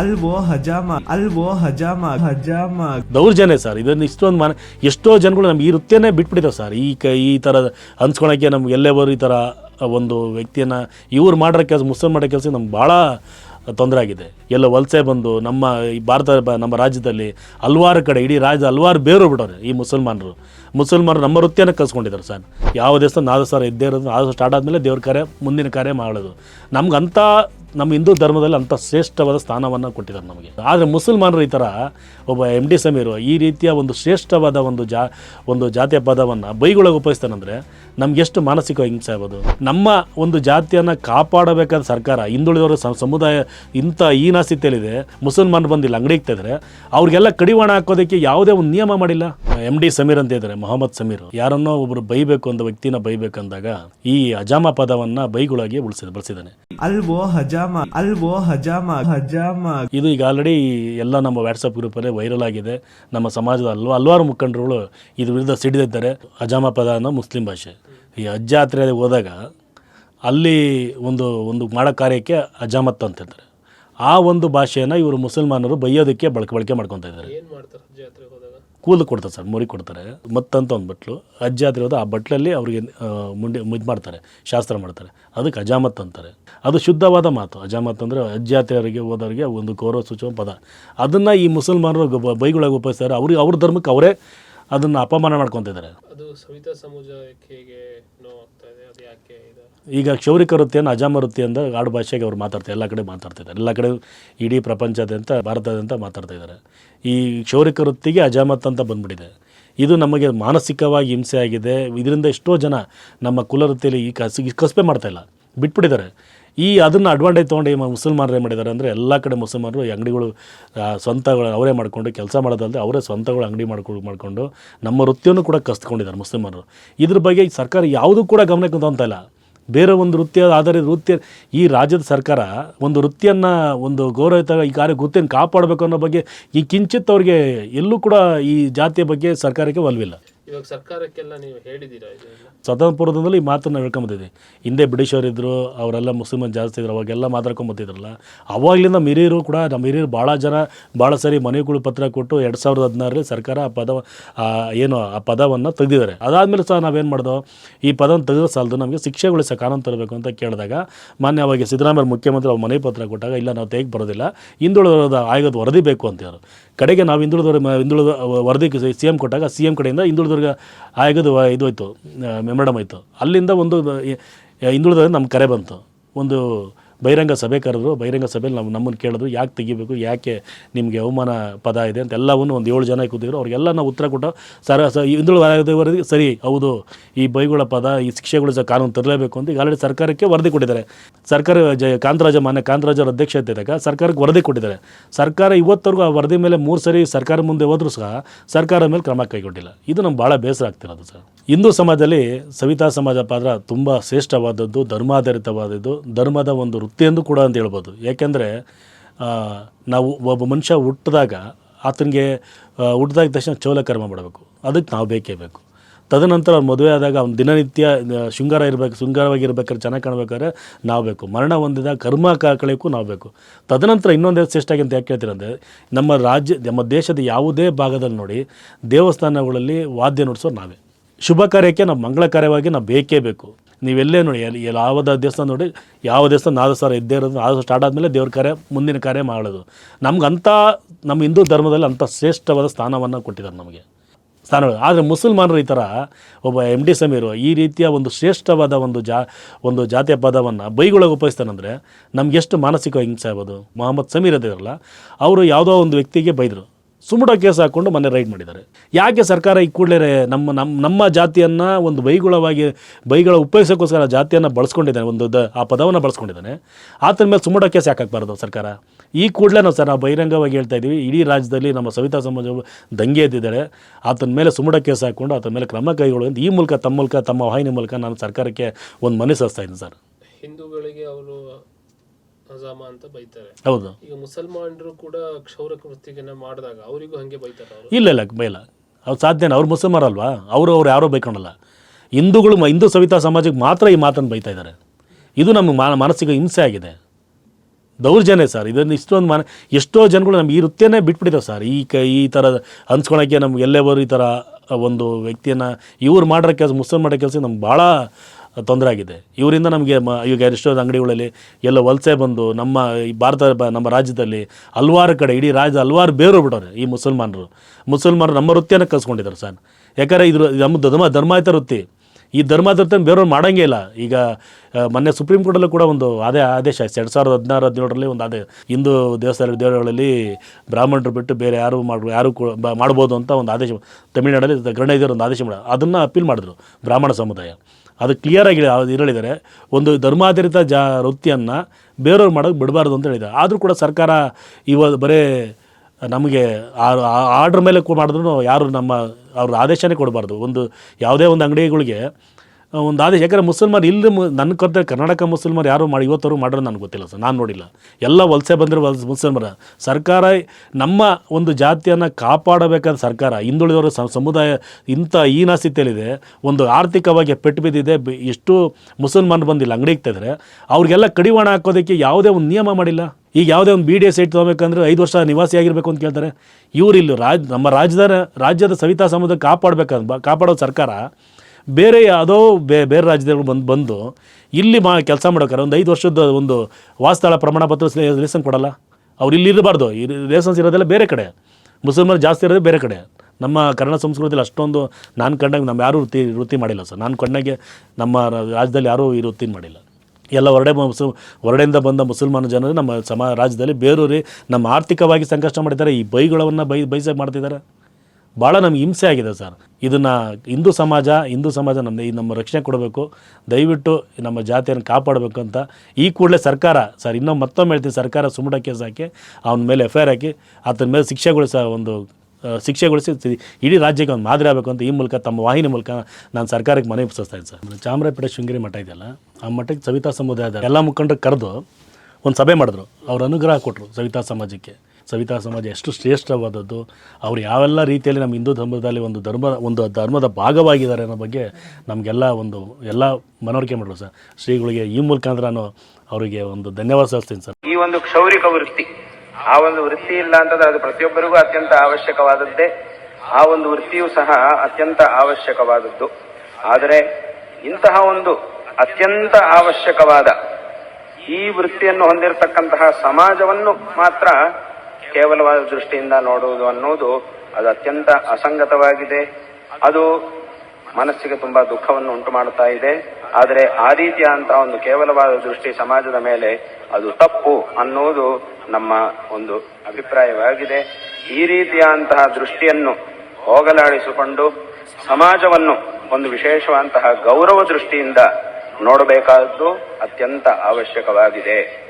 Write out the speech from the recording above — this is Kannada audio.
ಅಲ್ವೋ ಹಜಾಮ ಅಲ್ವೋ ಹಜಾಮ ಹಜಾಮ. ದೌರ್ಜನ್ಯ ಸರ್, ಇದನ್ನ ಇಷ್ಟೊಂದು ಮನೆ ಎಷ್ಟೋ ಜನಗಳು ನಮ್ಗೆ ಈ ವೃತ್ತಿಯನ್ನೇ ಬಿಟ್ಬಿಟ್ಟಿದ್ದಾರೆ ಸರ್. ಈ ಕ ಈ ಥರ ಹಂಚ್ಕೊಳಕ್ಕೆ ನಮ್ಗೆ ಎಲ್ಲೇ ಬರೋ ಈ ಥರ ಒಂದು ವ್ಯಕ್ತಿಯನ್ನು ಇವ್ರು ಮಾಡೋ ಕೆಲಸ, ಮುಸ್ಲಿಮ್ ಮಾಡೋ ಕೆಲಸ ನಮ್ಗೆ ಭಾಳ ತೊಂದರೆ ಆಗಿದೆ. ಎಲ್ಲ ವಲಸೆ ಬಂದು ನಮ್ಮ ಈ ಭಾರತ ನಮ್ಮ ರಾಜ್ಯದಲ್ಲಿ ಹಲ್ವಾರು ಕಡೆ, ಇಡೀ ರಾಜ್ಯದ ಹಲ್ವಾರು ಬೇರು ಬಿಡೋರು ಈ ಮುಸಲ್ಮಾನರು. ಮುಸಲ್ಮಾನರು ನಮ್ಮ ವೃತ್ತಿಯನ್ನು ಕಲ್ಸ್ಕೊಂಡಿದ್ದಾರೆ ಸರ್. ಯಾವ ದೇಶ ನಾದಸ್ವಾರ ಇದ್ದೇ ಇರೋದು, ನಾದಸ್ವಾರ ಸ್ಟಾರ್ಟ್ ಆದಮೇಲೆ ದೇವ್ರ ಕಾರ್ಯ, ಮುಂದಿನ ಕಾರ್ಯ ಮಾಡೋದು. ನಮ್ಗೆ ಅಂಥ ನಮ್ಮ ಹಿಂದೂ ಧರ್ಮದಲ್ಲಿ ಅಂಥ ಶ್ರೇಷ್ಠವಾದ ಸ್ಥಾನವನ್ನು ಕೊಟ್ಟಿದ್ದಾರೆ ನಮಗೆ. ಆದರೆ ಮುಸಲ್ಮಾನರು ಈ ಥರ ಒಬ್ಬ ಎಂ ಡಿ ಸಮೀರು ಈ ರೀತಿಯ ಒಂದು ಶ್ರೇಷ್ಠವಾದ ಒಂದು ಜಾ, ಒಂದು ಜಾತಿಯ ಪದವನ್ನು ಬೈಗೊಳಗೆ ಉಪಯೋಗಿಸ್ತಾನಂದರೆ ನಮ್ಗೆ ಎಷ್ಟು ಮಾನಸಿಕ ಹಿಂಸೆ ಆಗೋದು? ನಮ್ಮ ಒಂದು ಜಾತಿಯನ್ನು ಕಾಪಾಡಬೇಕಾದ ಸರ್ಕಾರ ಹಿಂದುಳಿದವರು ಸಮುದಾಯ ಇಂಥ ಹೀನ ಸ್ಥಿತಿಯಲ್ಲಿದೆ ಮುಸಲ್ಮಾನರು ಬಂದಿಲ್ಲ, ಅಂಗಡಿ ಇಕ್ತಾ ಇದ್ದಾರೆ ಅವ್ರಿಗೆಲ್ಲ ಕಡಿವಾಣ ಹಾಕೋದಕ್ಕೆ ಯಾವುದೇ ಒಂದು ನಿಯಮ ಮಾಡಿಲ್ಲ. ಎಂ ಡಿ ಸಮೀರ್ ಅಂತ ಇದ್ದಾರೆ ಮೊಹಮ್ಮದ್ ಸಮೀರ್. ಯಾರನ್ನೋ ಒಬ್ಬರು ಬೈಬೇಕು ಅಂತ ವ್ಯಕ್ತಿನ ಬೈಬೇಕಂದಾಗ ಈ ಅಜಾಮ ಪದವನ್ನು ಬೈಗೊಳಗೆ ಉಳಿಸಿದ ಬಳಸಿದ್ದಾನೆ. ಅಲ್ವೋ ಹಜಾಮ, ಅಲ್ವೋ ಹಜಾಮ ಹಜಾಮ. ಇದು ಈಗ ಆಲ್ರೆಡಿ ಎಲ್ಲ ನಮ್ಮ ವಾಟ್ಸಪ್ ಅಲ್ಲಿ ವೈರಲ್ ಆಗಿದೆ. ನಮ್ಮ ಸಮಾಜದ ಅಲ್ವ ಹಲವಾರು ಮುಖಂಡರುಗಳು ಇದ್ರ ವಿರುದ್ಧ ಸಿಡಿದಿದ್ದಾರೆ. ಅಜಾಮ ಪದ ಅನ್ನೋ ಮುಸ್ಲಿಂ ಭಾಷೆ. ಈ ಅಜ್ಜಾತ್ರೆ ಹೋದಾಗ ಅಲ್ಲಿ ಒಂದು ಒಂದು ಮಾಡೋ ಕಾರ್ಯಕ್ಕೆ ಅಜಾಮತ್ ಅಂತ ಹೇಳ್ತಾರೆ ಆ ಒಂದು ಭಾಷೆಯನ್ನು ಇವರು ಮುಸಲ್ಮಾನರು ಬೈಯೋದಕ್ಕೆ ಬಳಕೆ ಬಳಕೆ ಮಾಡ್ಕೊತಾ ಇದ್ದಾರೆ. ಕೂದಲು ಕೊಡ್ತಾರೆ ಸರ್ ಮುರಿ ಕೊಡ್ತಾರೆ. ಮತ್ತಂತ ಒಂದು ಬಟ್ಲು ಅಜ್ಜ ಹೋದ ಆ ಬಟ್ಲಲ್ಲಿ ಅವ್ರಿಗೆ ಮುಂಡಿ ಇದು ಮಾಡ್ತಾರೆ ಶಾಸ್ತ್ರ ಮಾಡ್ತಾರೆ. ಅದಕ್ಕೆ ಅಜಾಮತ್ ಅಂತಾರೆ. ಅದು ಶುದ್ಧವಾದ ಮಾತು. ಅಜಾಮತ್ ಅಂದರೆ ಅವರಿಗೆ ಹೋದವರಿಗೆ ಒಂದು ಗೌರವ ಸೂಚುವ ಪದ. ಅದನ್ನು ಈ ಮುಸಲ್ಮಾನರು ಬೈಗೊಳಗೆ ಉಪಯೋಗಿಸ್ತಾರೆ. ಅವ್ರಿಗೆ ಅವ್ರ ಧರ್ಮಕ್ಕೆ ಅವರೇ ಅದನ್ನು ಅಪಮಾನ ಮಾಡ್ಕೊತಿದ್ದಾರೆ. ಅದು ಸವಿತಾ ಸಮುದಾಯಕ್ಕೆ ಹೇಗೆ ನೋವಾಗ್ತಾ ಇದೆ? ಅದು ಯಾಕೆ ಇದು? ಈಗ ಕ್ಷೌರಿಕ ವೃತ್ತಿಯನ್ನು ಅಜಾಮ ವೃತ್ತಿ ಅಂತ ಆಡು ಭಾಷೆಗೆ ಅವ್ರು ಮಾತಾಡ್ತಾರೆ ಎಲ್ಲ ಕಡೆ ಮಾತಾಡ್ತಿದ್ದಾರೆ. ಎಲ್ಲ ಕಡೆ ಇಡೀ ಪ್ರಪಂಚದಂತ ಭಾರತದಂತ ಮಾತಾಡ್ತಾ ಇದ್ದಾರೆ ಈ ಕ್ಷೌರಿಕ ವೃತ್ತಿಗೆ ಅಜಾಮತ್ ಅಂತ ಬಂದ್ಬಿಟ್ಟಿದೆ. ಇದು ನಮಗೆ ಮಾನಸಿಕವಾಗಿ ಹಿಂಸೆ ಆಗಿದೆ. ಇದರಿಂದ ಎಷ್ಟೋ ಜನ ನಮ್ಮ ಕುಲವೃತ್ತಿಯಲ್ಲಿ ಈ ಕಸ ಕಸಬೆ ಮಾಡ್ತಾ ಇಲ್ಲ. ಬಿಟ್ಬಿಟ್ಟಿದ್ದಾರೆ. ಈ ಅದನ್ನು ಅಡ್ವಾಂಟೇಜ್ ತೊಗೊಂಡು ಮುಸಲ್ಮಾನರು ಏನು ಮಾಡಿದ್ದಾರೆ ಅಂದರೆ ಎಲ್ಲ ಕಡೆ ಮುಸಲ್ಮಾನರು ಈ ಅಂಗಡಿಗಳು ಸ್ವಂತಗಳು ಅವರೇ ಮಾಡಿಕೊಂಡು ಕೆಲಸ ಮಾಡೋದಲ್ಲದೆ ಅವರೇ ಸ್ವಂತಗಳು ಅಂಗಡಿ ಮಾಡ್ಕೊಂಡು ಮಾಡಿಕೊಂಡು ನಮ್ಮ ವೃತ್ತಿಯನ್ನು ಕೂಡ ಕಸ್ತ್ಕೊಂಡಿದ್ದಾರೆ ಮುಸಲ್ಮಾನರು. ಇದ್ರ ಬಗ್ಗೆ ಸರ್ಕಾರ ಯಾವುದೂ ಕೂಡ ಗಮನಕ್ಕೆ ಅಂತ ಇಲ್ಲ. ಬೇರೆ ಒಂದು ವೃತ್ತಿಯ ಆಧಾರಿತ ವೃತ್ತಿ ಈ ರಾಜ್ಯದ ಸರ್ಕಾರ ಒಂದು ವೃತ್ತಿಯನ್ನು ಒಂದು ಗೌರವಿತ ಈ ಕಾರ್ಯ ವೃತ್ತಿಯನ್ನು ಕಾಪಾಡಬೇಕು ಅನ್ನೋ ಬಗ್ಗೆ ಈ ಕಿಂಚಿತ್ ಅವ್ರಿಗೆ ಎಲ್ಲೂ ಕೂಡ ಈ ಜಾತಿಯ ಬಗ್ಗೆ ಸರ್ಕಾರಕ್ಕೆ ಒಲವಿಲ್ಲ. ಇವಾಗ ಸರ್ಕಾರಕ್ಕೆಲ್ಲ ನೀವು ಹೇಳಿದ್ದೀರಾ ಸ್ವತಂತ್ರದಲ್ಲಿ ಈ ಮಾತನ್ನು ಹೇಳ್ಕೊಂಬತ್ತಿದ್ವಿ ಹಿಂದೆ ಬ್ರಿಟಿಷರು ಇದ್ದರು ಅವರೆಲ್ಲ ಮುಸ್ಲಿಮನ್ ಜಾಸ್ತಿ ಇದ್ರು, ಅವಾಗೆಲ್ಲ ಮಾತಾಡ್ಕೊಂಬತ್ತಿದ್ರಲ್ಲ ಅವಾಗಲಿಂದ ಮಿರಿಯರು ಕೂಡ, ನಮ್ಮ ಹಿರಿಯರು ಭಾಳ ಜನ ಭಾಳ ಸರಿ ಮನೆಗಳು ಪತ್ರ ಕೊಟ್ಟು ಎರಡು ಸಾವಿರದ ಹದಿನಾರರಲ್ಲಿ ಸರ್ಕಾರ ಆ ಪದ ಏನು, ಆ ಪದವನ್ನು ತೆಗೆದಿದ್ದಾರೆ. ಅದಾದಮೇಲೆ ಸಹ ನಾವೇನು ಮಾಡ್ದೋ, ಈ ಪದವನ್ನು ತೆಗೆದ ಸಾಲದು ನಮಗೆ ಶಿಕ್ಷೆಗೊಳಿಸೋ ಕಾನೂನು ತರಬೇಕು ಅಂತ ಕೇಳಿದಾಗ ಮಾನ್ಯವಾಗಿ ಸಿದ್ದರಾಮಯ್ಯ ಮುಖ್ಯಮಂತ್ರಿ ಅವ್ರ ಮನೆ ಪತ್ರ ಕೊಟ್ಟಾಗ, ಇಲ್ಲ, ನಾವು ತೆಗೆ ಬರೋದಿಲ್ಲ ಹಿಂದುಳಿದ ಆಯೋಗದ ವರದಿ ಬೇಕು ಅಂತ ಹೇಳೋರು ಕಡೆಗೆ ನಾವು ಹಿಂದುಳಿದ ಹಿಂದುಳಿದ ವರದಿ ಸಿ ಎಂ ಕೊಟ್ಟಾಗ, ಸಿ ಎಂ ಕಡೆಯಿಂದ ಹಿಂದುಳಿದವ್ರಿಗೆ ಆಯೋಗದ ಇದು ಹೋಯ್ತು ಮೆಮೊರಡಮ್ ಆಯಿತು ಅಲ್ಲಿಂದ ಒಂದು ಹಿಂದುಳಿದ ನಮ್ಮ ಕರೆ ಬಂತು. ಒಂದು ಬಹಿರಂಗ ಸಭೆ ಕರೆದ್ರು, ಬಹಿರಂಗ ಸಭೆಯಲ್ಲಿ ನಾವು ನಮ್ಮನ್ನು ಕೇಳಿದ್ರು, ಯಾಕೆ ತೆಗಿಬೇಕು, ಯಾಕೆ ನಿಮಗೆ ಅವಮಾನ ಪದ ಇದೆ ಅಂತ ಎಲ್ಲವನ್ನು ಒಂದು ಏಳು ಜನ ಕೂತಿದ್ರು. ಅವ್ರಿಗೆಲ್ಲ ನಾವು ಉತ್ತರ ಕೊಟ್ಟು, ಸರ ವರದಿ ಸರಿ, ಹೌದು, ಈ ಬೈಗುಳ ಪದ, ಈ ಶಿಕ್ಷೆಗಳು ಸಹ ಕಾನೂನು ತರಲೇಬೇಕು ಅಂತ ಈಗ ಆಲ್ರೆಡಿ ಸರ್ಕಾರಕ್ಕೆ ವರದಿ ಕೊಟ್ಟಿದ್ದಾರೆ. ಸರ್ಕಾರ ಜ, ಕಾಂತರಾಜ, ಮಾನ್ಯ ಕಾಂತರಾಜರ ಅಧ್ಯಕ್ಷತೆ ಇದ್ದಾಗ ಸರ್ಕಾರಕ್ಕೆ ವರದಿ ಕೊಟ್ಟಿದ್ದಾರೆ. ಸರ್ಕಾರ ಇವತ್ತರೆಗೂ ಆ ವರದಿ ಮೇಲೆ ಮೂರು ಸರಿ ಸರ್ಕಾರ ಮುಂದೆ ಹೋದರೂ ಸಹ ಸರ್ಕಾರ ಮೇಲೆ ಕ್ರಮ ಕೈಗೊಂಡಿಲ್ಲ. ಇದು ನಮ್ಗೆ ಭಾಳ ಬೇಸರ ಆಗ್ತಿರೋದು ಸರ್. ಹಿಂದೂ ಸಮಾಜದಲ್ಲಿ ಸವಿತಾ ಸಮಾಜ ಪಾತ್ರ ತುಂಬ ಶ್ರೇಷ್ಠವಾದದ್ದು, ಧರ್ಮಾಧಾರಿತವಾದದ್ದು, ಧರ್ಮದ ಒಂದು ವೃತ್ತಿ ಎಂದು ಕೂಡ ಅಂತ ಹೇಳ್ಬೋದು. ಯಾಕೆಂದರೆ ನಾವು ಒಬ್ಬ ಮನುಷ್ಯ ಹುಟ್ಟಿದಾಗ ಆತನಿಗೆ ಹುಟ್ಟಿದಾಗ ತಕ್ಷಣ ಚೌಲ ಕರ್ಮ ಮಾಡಬೇಕು. ಅದಕ್ಕೆ ನಾವು ಬೇಕೇ ಬೇಕು. ತದನಂತರ ಅವ್ನು ಮದುವೆ ಆದಾಗ ಅವ್ನು ದಿನನಿತ್ಯ ಶೃಂಗಾರ ಇರಬೇಕು ಶೃಂಗಾರವಾಗಿ ಇರ್ಬೇಕಾದ್ರೆ ಚೆನ್ನಾಗಿ ಕಾಣಬೇಕಾದ್ರೆ ನಾವು ಬೇಕು. ಮರಣ ಹೊಂದಿದ ಕರ್ಮ ಕಳೆಯಕ್ಕೂ ನಾವು ಬೇಕು. ತದನಂತರ ಇನ್ನೊಂದು ಶ್ರೇಷ್ಠ ಅಂತ ಯಾಕೆ ಹೇಳ್ತೀರಂದರೆ ನಮ್ಮ ರಾಜ್ಯ, ನಮ್ಮ ದೇಶದ ಯಾವುದೇ ಭಾಗದಲ್ಲಿ ನೋಡಿ ದೇವಸ್ಥಾನಗಳಲ್ಲಿ ವಾದ್ಯ ನುಡಿಸೋರು ನಾವೇ. ಶುಭ ಕಾರ್ಯಕ್ಕೆ ನಾವು ಮಂಗಳ ಕಾರ್ಯವಾಗಿ ನಾವು ಬೇಕೇ ಬೇಕು. ನೀವೆಲ್ಲೇ ನೋಡಿ, ಎಲ್ಲಿ ಯಾವ್ದು ದೇವಸ್ಥಾನ ನೋಡಿ, ಯಾವ ದೇವಸ್ಥಾನ ನಾಲ್ಕು ಇದ್ದೇ ಇರೋದು ಅದು ಸ್ಟಾರ್ಟ್ ಆದಮೇಲೆ ದೇವ್ರ ಕಾರ್ಯ, ಮುಂದಿನ ಕಾರ್ಯ ಮಾಡೋದು. ನಮ್ಗೆ ಅಂಥ, ನಮ್ಮ ಹಿಂದೂ ಧರ್ಮದಲ್ಲಿ ಅಂಥ ಶ್ರೇಷ್ಠವಾದ ಸ್ಥಾನವನ್ನು ಕೊಟ್ಟಿದ್ದಾರೆ ನಮಗೆ. ಸ್ಥಾನಗಳು. ಆದರೆ ಮುಸಲ್ಮಾನರು ಈ ಥರ ಒಬ್ಬ ಎಂ ಡಿ ಸಮೀರು ಈ ರೀತಿಯ ಒಂದು ಶ್ರೇಷ್ಠವಾದ ಒಂದು ಜಾ, ಒಂದು ಜಾತಿಯ ಪದವನ್ನು ಬೈಗೊಳಗೆ ಉಪಯೋಗಿಸ್ತಾನಂದರೆ ನಮ್ಗೆ ಎಷ್ಟು ಮಾನಸಿಕ ಹಿಂಸೆ ಆಗೋದು ಮೊಹಮ್ಮದ್ ಸಮೀರ್ ಇದ್ದಾರಲ್ಲ ಅವರು ಯಾವುದೋ ಒಂದು ವ್ಯಕ್ತಿಗೆ ಬೈದರು. ಸುಮುಟ ಕೇಸ್ ಹಾಕ್ಕೊಂಡು ಮೊನ್ನೆ ರೈಡ್ ಮಾಡಿದ್ದಾರೆ. ಯಾಕೆ ಸರ್ಕಾರ ಈ ಕೂಡಲೇ ನಮ್ಮ ನಮ್ಮ ನಮ್ಮ ಜಾತಿಯನ್ನು ಒಂದು ಬೈಗುಳವಾಗಿ, ಬೈಗಳ ಉಪಯೋಗಿಸೋಕ್ಕೋಸ್ಕರ ಜಾತಿಯನ್ನು ಬಳಸ್ಕೊಂಡಿದ್ದಾನೆ, ಒಂದು ದ, ಆ ಪದವನ್ನು ಬಳಸ್ಕೊಂಡಿದ್ದಾನೆ. ಆತನ ಮೇಲೆ ಸುಮುಟ ಕೇಸ್ ಯಾಕೆ ಹಾಕ್ಬಾರ್ದು ಸರ್ಕಾರ? ಈ ಕೂಡಲೇ ನಾವು ಸರ್, ನಾವು ಬಹಿರಂಗವಾಗಿ ಹೇಳ್ತಾ ಇದ್ದೀವಿ ಇಡೀ ರಾಜ್ಯದಲ್ಲಿ ನಮ್ಮ ಸವಿತಾ ಸಮಾಜ ದಂಗೆ ಎದ್ದಿದ್ದಾರೆ. ಆತನ ಮೇಲೆ ಸುಮುಟ ಕೇಸ್ ಹಾಕ್ಕೊಂಡು ಆತನ ಮೇಲೆ ಕ್ರಮ ಕೈಗೊಳ್ಳುವಂತ ಈ ಮೂಲಕ ತಮ್ಮ ಮೂಲಕ, ತಮ್ಮ ವಾಹಿನಿ ಮೂಲಕ ನಾನು ಸರ್ಕಾರಕ್ಕೆ ಒಂದು ಮನವಿ ಸಲ್ಲಿಸ್ತಾ ಇದ್ದೀನಿ ಸರ್. ಹಿಂದೂಗಳಿಗೆ ಅವರು ಅಜಾಮ ಅಂತ ಬೈತಾರೆ. ಹೌದು. ಈಗ ಮುಸಲ್ಮಾನರು ಕೂಡ ಕ್ಷೌರ ಕೃತ್ಯಗಳನ್ನ ಮಾಡಿದಾಗ ಅವರಿಗೂ ಹಂಗೆ ಬೈತಾರೆ ಅವರು. ಇಲ್ಲ ಇಲ್ಲ ಬೈಲ ಅವ್ರು ಸಾಧ್ಯನ ಅವ್ರು ಮುಸಲ್ಮಾರಲ್ವಾ ಅವರು ಅವ್ರು ಯಾರೋ ಬೈಕೊಂಡಲ್ಲ. ಹಿಂದೂಗಳು ಹಿಂದೂ ಸವಿತಾ ಸಮಾಜಕ್ಕೆ ಮಾತ್ರ ಈ ಮಾತನ್ನು ಬೈತಾ ಇದ್ದಾರೆ. ಇದು ನಮ್ಮ ಮಾನಸಿಕ ಹಿಂಸೆ ಆಗಿದೆ. ದೌರ್ಜನ್ಯ ಸರ್. ಇದನ್ನು ಇಷ್ಟೊಂದು ಮನ ಎಷ್ಟೋ ಜನಗಳು ನಮ್ಗೆ ಈ ವೃತ್ತಿಯನ್ನೇ ಬಿಟ್ಬಿಟ್ಟಿದ್ದಾವೆ ಸರ್. ಈ ಕ ಈ ಥರ ಹಂಚ್ಕೊಳಕ್ಕೆ ನಮ್ಗೆ ಎಲ್ಲೇ ಬರೋ ಈ ಥರ ಒಂದು ವ್ಯಕ್ತಿಯನ್ನು ಇವ್ರು ಮಾಡಿರೋ ಕೆಲಸ ಮುಸ್ಲಿಂ ಮಾಡೋ ಕೆಲಸ ನಮ್ಗೆ ಭಾಳ ತೊಂದರೆ ಆಗಿದೆ. ಇವರಿಂದ ನಮಗೆ ಮ, ಈಗ ಎಷ್ಟೋ ಅಂಗಡಿಗಳಲ್ಲಿ ಎಲ್ಲ ವಲಸೆ ಬಂದು ನಮ್ಮ ಈ ಭಾರತ ನಮ್ಮ ರಾಜ್ಯದಲ್ಲಿ ಹಲ್ವಾರು ಕಡೆ, ಇಡೀ ರಾಜ್ಯ ಹಲ್ವಾರು ಬೇರು ಬಿಡೋರು ಈ ಮುಸಲ್ಮಾನರು. ಮುಸಲ್ಮಾನರು ನಮ್ಮ ವೃತ್ತಿಯನ್ನು ಕಲ್ಸ್ಕೊಂಡಿದ್ದಾರೆ ಸರ್. ಯಾಕಂದರೆ ಇದು ನಮ್ಮ ಧರ್ಮ, ಧರ್ಮಾಯತ ವೃತ್ತಿ. ಈ ಧರ್ಮಾಧರ್ತ ಬೇರೆಯವ್ರು ಮಾಡೋಂಗೇ ಇಲ್ಲ. ಈಗ ಮೊನ್ನೆ ಸುಪ್ರೀಂ ಕೋರ್ಟಲ್ಲೂ ಕೂಡ ಒಂದು ಅದೇ ಆದೇಶ, ಎರಡು ಸಾವಿರದ ಹದಿನಾರು, ಹದಿನೇಳರಲ್ಲಿ ಒಂದು ಅದೇ ಹಿಂದೂ ದೇವಸ್ಥಾನ ದೇವರುಗಳಲ್ಲಿ ಬ್ರಾಹ್ಮಣರು ಬಿಟ್ಟು ಬೇರೆ ಯಾರು ಮಾಡ ಯಾರು ಮಾಡ್ಬೋದು ಅಂತ ಒಂದು ಆದೇಶ, ತಮಿಳುನಾಡಲ್ಲಿ ಗಣೇಶರು ಒಂದು ಆದೇಶ ಮಾಡ, ಅದನ್ನು ಅಪೀಲ್ ಮಾಡಿದ್ರು ಬ್ರಾಹ್ಮಣ ಸಮುದಾಯ. ಅದು ಕ್ಲಿಯರಾಗಿ ಹೇಳಿದ್ದಾರೆ ಒಂದು ಧರ್ಮಾಧಾರಿತ ಜಾ, ವೃತ್ತಿಯನ್ನು ಬೇರೆಯವ್ರು ಮಾಡೋಕ್ಕೆ ಬಿಡಬಾರ್ದು ಅಂತ ಹೇಳಿದ್ದಾರೆ. ಆದರೂ ಕೂಡ ಸರ್ಕಾರ ಇವ ಬರೇ ನಮಗೆ ಆರ್ಡ್ರ್ ಮೇಲೆ ಮಾಡಿದ್ರು ಯಾರು ನಮ್ಮ ಅವ್ರ ಆದೇಶನೇ ಕೊಡಬಾರ್ದು. ಒಂದು ಯಾವುದೇ ಒಂದು ಅಂಗಡಿಗಳಿಗೆ ಒಂದು ಆದೇಶ. ಯಾಕಂದರೆ ಮುಸಲ್ಮಾನ್ ಇಲ್ಲಿ ನನ್ನ ಕರ್ತ ಕರ್ನಾಟಕ ಮುಸಲ್ಮಾರು ಯಾರು ಮಾಡಿ ಇವತ್ತವರು ಮಾಡೋದು ನನಗೆ ಗೊತ್ತಿಲ್ಲ ಸರ್. ನಾನು ನೋಡಿಲ್ಲ. ಎಲ್ಲ ವಲಸೆ ಬಂದಿರೋ ವಲ್ಸ್ ಮುಸಲ್ಮಾರ ಸರ್ಕಾರ ನಮ್ಮ ಒಂದು ಜಾತಿಯನ್ನು ಕಾಪಾಡಬೇಕಾದ ಸರ್ಕಾರ, ಹಿಂದುಳಿದವರ ಸಮುದಾಯ ಇಂಥ ಹೀನ ಸ್ಥಿತಿಯಲ್ಲಿದೆ ಒಂದು ಆರ್ಥಿಕವಾಗಿ ಪೆಟ್ಟು ಬಿದ್ದಿದೆ. ಎಷ್ಟು ಮುಸಲ್ಮಾನರು ಬಂದಿಲ್ಲ ಅಂಗಡಿ ಇಕ್ತಿದ್ರೆ ಅವ್ರಿಗೆಲ್ಲ ಕಡಿವಾಣ ಹಾಕೋದಕ್ಕೆ ಯಾವುದೇ ಒಂದು ನಿಯಮ ಮಾಡಿಲ್ಲ. ಈಗ ಯಾವುದೇ ಒಂದು ಬಿ ಡಿ ಎ ಸೈಟ್ ತೊಗೋಬೇಕಂದ್ರೆ ಐದು ವರ್ಷ ನಿವಾಸಿ ಆಗಿರಬೇಕು ಅಂತ ಕೇಳ್ತಾರೆ. ಇವ್ರು ಇಲ್ಲಿ ರಾಜ್ ನಮ್ಮ ರಾಜ್ಯದ ರಾಜ್ಯದ ಸವಿತಾ ಸಮುದಾಯ ಕಾಪಾಡಬೇಕಂತ ಕಾಪಾಡೋ ಸರ್ಕಾರ ಬೇರೆ ಯಾವುದೋ ಬೇ, ಬೇರೆ ರಾಜ್ಯದವರು ಬಂದು ಬಂದು ಇಲ್ಲಿ ಮಾ, ಕೆಲಸ ಮಾಡೋಕ್ಕಾರೆ ಒಂದು ಐದು ವರ್ಷದ ಒಂದು ವಾಸ್ತಳ ಪ್ರಮಾಣ ಪತ್ರ ಲೇಸನ್ ಕೊಡಲ್ಲ. ಅವ್ರು ಇಲ್ಲಿ ಇರಬಾರ್ದು. ಈ ಲೇಸನ್ಸ್ ಇರೋದೆಲ್ಲ ಬೇರೆ ಕಡೆ. ಮುಸಲ್ಮಾನರು ಜಾಸ್ತಿ ಇರೋದೇ ಬೇರೆ ಕಡೆ. ನಮ್ಮ ಕನ್ನಡ ಸಂಸ್ಕೃತಿಯಲ್ಲಿ ಅಷ್ಟೊಂದು ನಾನು ಕಂಡಂಗೆ ನಮ್ಮ ಯಾರೂ ವೃತ್ತಿ ವೃತ್ತಿ ಮಾಡಿಲ್ಲ ಸರ್. ನಾನು ಕಂಡಾಗೆ ನಮ್ಮ ರಾಜ್ಯದಲ್ಲಿ ಯಾರೂ ಈ ವೃತ್ತಿ ಮಾಡಿಲ್ಲ. ಎಲ್ಲ ಹೊರಡೆ ಮುಸು, ಹೊರಡೆಯಿಂದ ಬಂದ ಮುಸಲ್ಮಾನ ಜನರು ನಮ್ಮ ಸಮ, ರಾಜ್ಯದಲ್ಲಿ ಬೇರೂರಿ ನಮ್ಮ ಆರ್ಥಿಕವಾಗಿ ಸಂಕಷ್ಟ ಮಾಡಿದ್ದಾರೆ. ಈ ಬೈಗಳವನ್ನು ಬೈ ಬೈಸೆ ಮಾಡ್ತಿದ್ದಾರೆ. ಭಾಳ ನಮ್ಗೆ ಹಿಂಸೆ ಆಗಿದೆ ಸರ್. ಇದನ್ನು ಹಿಂದೂ ಸಮಾಜ ಹಿಂದೂ ಸಮಾಜ ನಮ್ಮ ಈ ನಮ್ಮ ರಕ್ಷಣೆ ಕೊಡಬೇಕು. ದಯವಿಟ್ಟು ನಮ್ಮ ಜಾತಿಯನ್ನು ಕಾಪಾಡಬೇಕು ಅಂತ ಈ ಕೂಡಲೇ ಸರ್ಕಾರ ಸರ್ ಇನ್ನೂ ಮತ್ತೊಮ್ಮೆ ಹೇಳ್ತೀನಿ ಸರ್ಕಾರ ಸುಮಟ ಕೇಸ್ ಹಾಕಿ ಅವನ ಮೇಲೆ ಎಫ್ ಐ ಆರ್ ಹಾಕಿ ಆತನ ಮೇಲೆ ಶಿಕ್ಷೆಗೊಳಿಸ ಒಂದು ಆ, ಶಿಕ್ಷೆಗೊಳಿಸಿ ಇಡೀ ರಾಜ್ಯಕ್ಕೆ ಒಂದು ಮಾದರಿ ಆಗಬೇಕು ಅಂತ ಈ ಮೂಲಕ ತಮ್ಮ ವಾಹಿನಿ ಮೂಲಕ ನಾನು ಸರ್ಕಾರಕ್ಕೆ ಮನವಿ ಸಲ್ಲಿಸ್ತಾ ಇದ್ದೀನಿ ಸರ್. ಚಾಮರಾಜಪೇಟೆ ಶೃಂಗೇರಿ ಮಠ ಇದೆಯಲ್ಲ ಆ ಮಠಕ್ಕೆ ಸವಿತಾ ಸಮುದಾಯದ ಎಲ್ಲ ಮುಖಂಡರು ಕರೆದು ಒಂದು ಸಭೆ ಮಾಡಿದ್ರು. ಅವ್ರು ಅನುಗ್ರಹ ಕೊಟ್ಟರು ಸವಿತಾ ಸಮಾಜಕ್ಕೆ. ಸವಿತಾ ಸಮಾಜ ಎಷ್ಟು ಶ್ರೇಷ್ಠವಾದದ್ದು. ಅವ್ರು ಯಾವೆಲ್ಲ ರೀತಿಯಲ್ಲಿ ನಮ್ಮ ಹಿಂದೂ ಧರ್ಮದಲ್ಲಿ ಒಂದು ಧರ್ಮ, ಒಂದು ಧರ್ಮದ ಭಾಗವಾಗಿದ್ದಾರೆ ಅನ್ನೋ ಬಗ್ಗೆ ನಮಗೆಲ್ಲ ಒಂದು ಎಲ್ಲ ಮನವರಿಕೆ ಮಾಡಲು ಸರ್. ಶ್ರೀಗಳಿಗೆ ಈ ಮೂಲಕ ಅಂದ್ರೆ ನಾನು ಅವರಿಗೆ ಒಂದು ಧನ್ಯವಾದ ಸಲ್ಲಿಸ್ತೀನಿ ಸರ್. ಈ ಒಂದು ಕ್ಷೌರಿಕ ವೃತ್ತಿ, ಆ ಒಂದು ವೃತ್ತಿ ಇಲ್ಲ ಅಂತಂದ್ರೆ ಅದು ಪ್ರತಿಯೊಬ್ಬರಿಗೂ ಅತ್ಯಂತ ಅವಶ್ಯಕವಾದದ್ದೇ. ಆ ಒಂದು ವೃತ್ತಿಯೂ ಸಹ ಅತ್ಯಂತ ಅವಶ್ಯಕವಾದದ್ದು. ಆದರೆ ಇಂತಹ ಒಂದು ಅತ್ಯಂತ ಅವಶ್ಯಕವಾದ ಈ ವೃತ್ತಿಯನ್ನು ಹೊಂದಿರತಕ್ಕಂತಹ ಸಮಾಜವನ್ನು ಮಾತ್ರ ಕೇವಲವಾದ ದೃಷ್ಟಿಯಿಂದ ನೋಡುವುದು ಅನ್ನೋದು ಅದು ಅತ್ಯಂತ ಅಸಂಗತವಾಗಿದೆ. ಅದು ಮನಸ್ಸಿಗೆ ತುಂಬಾ ದುಃಖವನ್ನು ಉಂಟು ಮಾಡುತ್ತಾ ಇದೆ. ಆದರೆ ಆ ರೀತಿಯಾದಂತಹ ಒಂದು ಕೇವಲವಾದ ದೃಷ್ಟಿ ಸಮಾಜದ ಮೇಲೆ ಅದು ತಪ್ಪು ಅನ್ನುವುದು ನಮ್ಮ ಒಂದು ಅಭಿಪ್ರಾಯವಾಗಿದೆ. ಈ ರೀತಿಯಾದಂತಹ ದೃಷ್ಟಿಯನ್ನು ಹೋಗಲಾಡಿಸಿಕೊಂಡು ಸಮಾಜವನ್ನು ಒಂದು ವಿಶೇಷವಾದಂತಹ ಗೌರವ ದೃಷ್ಟಿಯಿಂದ ನೋಡಬೇಕಾದದ್ದು ಅತ್ಯಂತ ಅವಶ್ಯಕವಾಗಿದೆ.